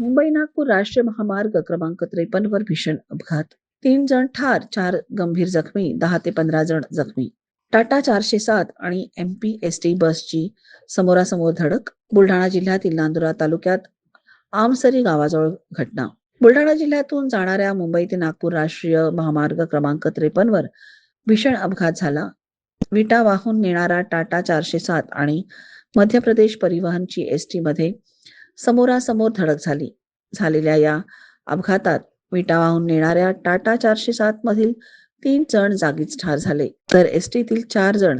मुंबई नागपूर राष्ट्रीय महामार्ग क्रमांक त्रेपन्न वर भीषण अपघात. तीन जण ठार चार गंभीर जखमी दहा ते पंधरा जण जखमी. टाटा चारशे सात आणि एम पी एस टी बसची समोरासमोर धडक बुलढाणा जिल्ह्यातील नांदुरा तालुक्यात आमसरी गावाजवळ घटना. बुलढाणा जिल्ह्यातून जाणाऱ्या मुंबई ते नागपूर राष्ट्रीय महामार्ग क्रमांक त्रेपन्न वर भीषण अपघात झाला. विटा वाहून नेणारा टाटा चारशे सात आणि मध्य प्रदेश परिवहनची एस टी मध्ये समोरासमोर धडक झाली. झालेल्या या अपघातात विटावाहून नेणाऱ्या टाटा चारशे सात मधील तीन जण जागीच ठार झाले. तर एस टीतील चार जण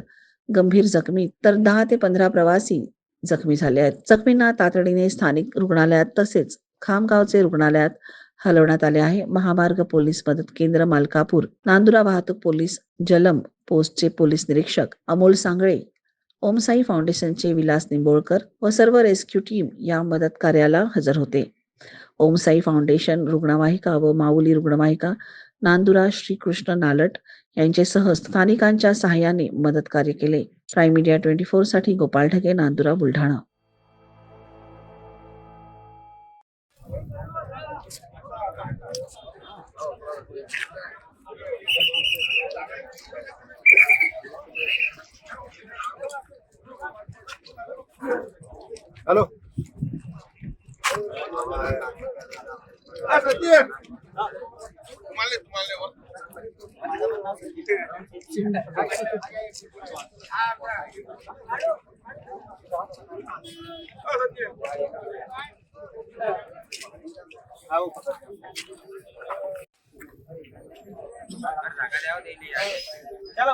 गंभीर जखमी तर दहा ते पंधरा प्रवासी जखमी झाले आहेत. जखमींना तातडीने स्थानिक रुग्णालयात तसेच खामगावचे रुग्णालयात हलवण्यात आले आहे. महामार्ग पोलीस मदत केंद्र मालकापूर नांदुरा वाहतूक पोलीस जलम पोस्टचे पोलीस निरीक्षक अमोल सांगळे ओमसाई फाउंडेशनचे विलास निंबोळकर व सर्व रेस्क्यू टीम या मदत कार्याला हजर होते. ओमसाई फाउंडेशन रुग्णवाहिका व माऊली रुग्णवाहिका नांदुरा श्रीकृष्ण नालट यांच्यासह स्थानिकांच्या सहाय्याने मदत कार्य केले. Prime Media twenty फोरसाठी Gopal Dhage Nandura Buldhana. Hello हा, सचिन. तुम्हाला तुम्हाला हा, सचिन. चला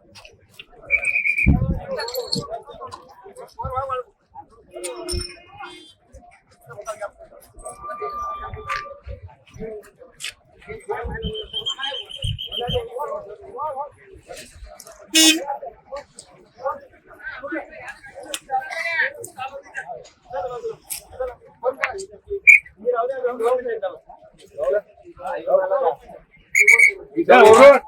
Yeah, all right.